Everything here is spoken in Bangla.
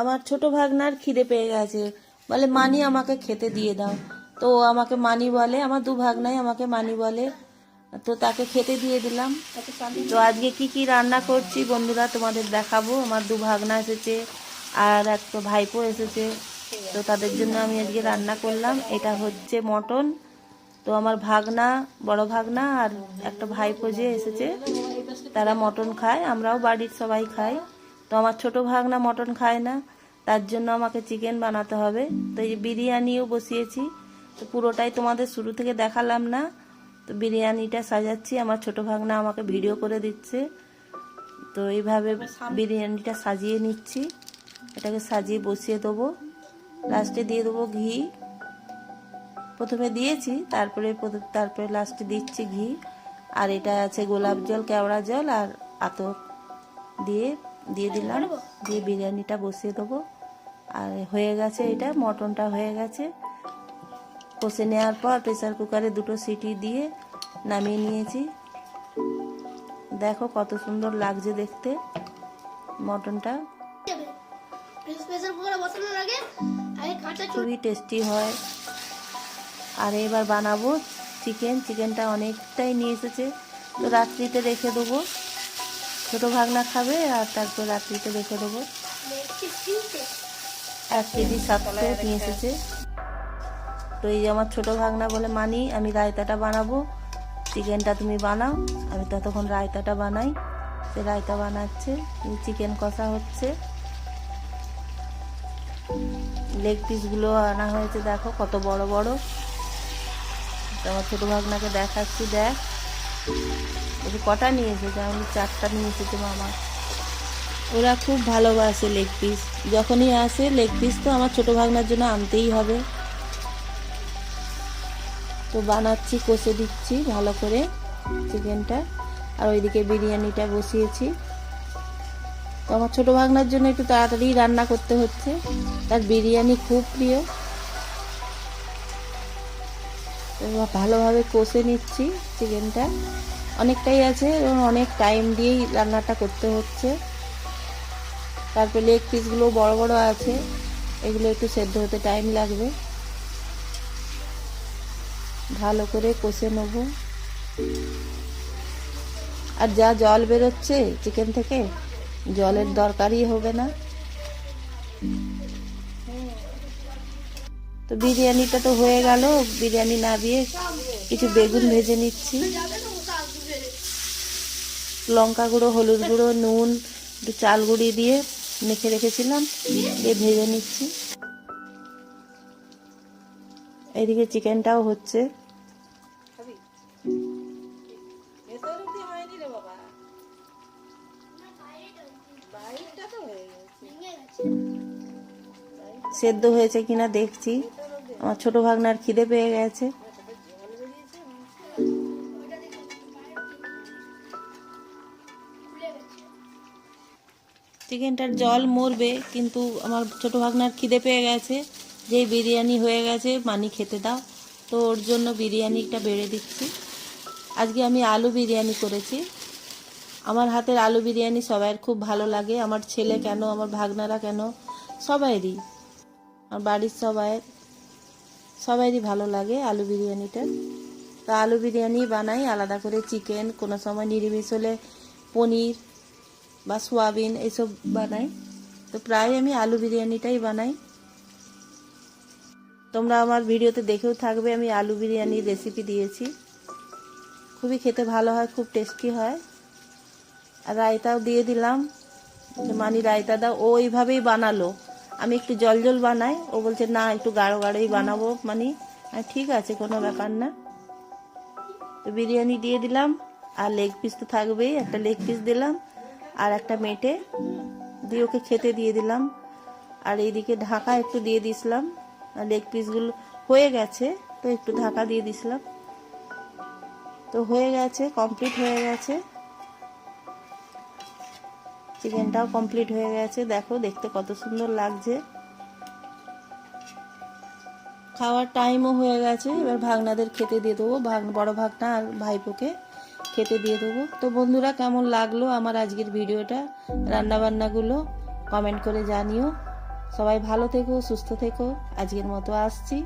আমার ছোট ভাগনার খিদে পেয়ে গেছে। বলে, মানি, আমাকে খেতে দিয়ে দাও। তো আমাকে মানি বলে, আমার দু ভাগনাই আমাকে মানি বলে। তো তাকে খেতে দিয়ে দিলাম। তো আজকে কি কি রান্না করছি বন্ধুরা তোমাদের দেখাবো। আমার দু ভাগনা এসেছে আর একটা ভাইপো এসেছে। তো তাদের জন্য আমি আজকে রান্না করলাম। এটা হচ্ছে মটন। তো আমার ভাগনা, বড় ভাগনা আর একটা ভাইপো যে এসেছে, তারা মটন খায়। আমরাও বাড়ির সবাই খাই। তো আমার ছোট ভাগনা মটন খায় না তার জন্য আমাকে চিকেন বানাতে হবে। তো এই বিরিয়ানিও বসিয়েছি তো পুরোটাই তোমাদের শুরু থেকে দেখালাম না। তো বিরিয়ানিটা সাজাচ্ছি আমার ছোট ভাগনা আমাকে ভিডিও করে দিচ্ছে। তো এইভাবে বিরিয়ানিটা সাজিয়ে নিচ্ছি। এটাকে সাজিয়ে বসিয়ে দেবো। লাস্টে দিয়ে দেবো ঘি। প্রথমে দিয়েছি তারপরে তারপরে লাস্টে দিচ্ছি ঘি। আর এটা আছে গোলাপ জল কেওড়া জল আর আতর দিয়ে দিয়ে দিলাম। দিয়ে বিরিয়ানিটা বসিয়ে দেবো। আর হয়ে গেছে এটা, মটনটা হয়ে গেছে। কষে নেওয়ার পর প্রেসার কুকারে দুটো সিটি দিয়ে নামিয়ে নিয়েছি। দেখো কত সুন্দর লাগছে দেখতে মটনটা। খুবই টেস্টি হয়। আর এবার বানাবো চিকেন চিকেনটা অনেকটাই নিয়ে এসেছে। তো রাত্রিতে রেখে দেবো। ছোটো ভাগনা খাবে আর তারপর রাত্রিতে রেখে দেবো। এক কেজি সাতশো নিয়ে এসেছে। তো এই যে আমার ছোটো ভাগনা বলে, মানি, আমি রায়তাটা বানাবো। চিকেনটা তুমি বানাও। আমি ততক্ষণ রায়তাটা বানাই। সে রায়তা বানাচ্ছে চিকেন কষা হচ্ছে। লেগ পিসগুলো আনা হয়েছে, দেখো কত বড় বড়। আমার ছোটো ভাগনাকে দেখাচ্ছি, দেখ। বলছি, কটা নিয়ে এসেছে আমি চারটা নিয়ে এসেছে মামা। ওরা খুব ভালোবাসে লেগ পিস যখনই আসে লেগ পিস তো আমার ছোটো ভাগনার জন্য আনতেই হবে। তো বানাচ্ছি কষে দিচ্ছি ভালো করে চিকেনটা। আর ওইদিকে বিরিয়ানিটা বসিয়েছি। তো আমার ছোটো ভাগনার জন্য একটু তাড়াতাড়ি রান্না করতে হচ্ছে। তার বিরিয়ানি খুব প্রিয়। ভালোভাবে কষে নিচ্ছি চিকেনটা। অনেকটাই আছে এবং অনেক টাইম দিয়েই রান্নাটা করতে হচ্ছে। তারপর লেগ পিসগুলো বড় বড় আছে, এগুলো একটু সেদ্ধ হতে টাইম লাগবে। ভালো করে কষে নেব। আর যা জল বেরোচ্ছে চিকেন থেকে, জলের দরকারই হবে না। তো বিরিয়ানিটা তো হয়ে গেল, বিরিয়ানি না দিয়ে কিছু বেগুন ভেজে নিচ্ছি। লঙ্কা গুঁড়ো হলুদ গুঁড়ো নুন একটু চাল গুঁড়ি দিয়ে মেখে রেখেছিলাম দিয়ে ভেজে নিচ্ছি। এদিকে চিকেনটাও হচ্ছে। সেদ্ধ হয়েছে কিনা দেখছি। আমার ছোট ভাগনার খিদে পেয়ে গেছে। চিকেনটার জল মরবে, কিন্তু আমার ছোট ভাগনার খিদে পেয়ে গেছে। যেই বিরিয়ানি হয়ে গেছে, মানি খেতে দাও। তো ওর জন্য বিরিয়ানিটা বেড়ে দিচ্ছি। আজকে আমি আলু বিরিয়ানি করেছি। আমার হাতের আলু বিরিয়ানি সবাইয়ের খুব ভালো লাগে। আমার ছেলে কেন, আমার ভাগনারা কেন, সবাইরই। আমার বাড়ির সবাইয়ের সবাইরই ভালো লাগে আলু বিরিয়ানিটা। তো আলু বিরিয়ানি বানাই, আলাদা করে চিকেন, কোনো সময় নিরামিষ হলে পনির বা সোয়াবিন এইসব বানাই। তো প্রায় আমি আলু বিরিয়ানিটাই বানাই। তোমরা আমার ভিডিওতে দেখেও থাকবে, আমি আলু বিরিয়ানির রেসিপি দিয়েছি। খুবই খেতে ভালো হয়, খুব টেস্টি হয়। আর রায়তাও দিয়ে দিলাম। মানি রায়তা দাও ও ওইভাবেই বানালো। আমি একটু জল জল বানাই, ও বলছে, না, একটু গাঢ় গাঢ়ই বানাবো। মানি ঠিক আছে, কোনো ব্যাপার না। তো বিরিয়ানি দিয়ে দিলাম। আর লেগ পিস তো থাকবেই, একটা লেগ পিস দিলাম। আর একটা মেটে দিয়ে ওকে খেতে দিয়ে দিলাম। আর এইদিকে ঢাকা একটু দিয়ে দিছিলাম লেগ পিসগুলো হয়ে গেছে, তো একটু ঢাকা দিয়ে দিছিলাম তো হয়ে গেছে কমপ্লিট হয়ে গেছে। চিকেনটাও কমপ্লিট হয়ে গেছে। দেখো, দেখতে কত সুন্দর লাগছে। খাওয়ার টাইমও হয়ে গেছে। এবার ভাগনাদের খেতে দিয়ে দেবো। ভাগ বড় ভাগনা আর ভাইপোকে। খেতে দিয়ে দেবো। তো বন্ধুরা, কেমন লাগল আমার আজকের ভিডিওটা? রান্নাবান্নাগুলো কমেন্ট করে জানিও। সবাই ভালো থেকো, সুস্থ থেকো। আজকের মতো আসছি।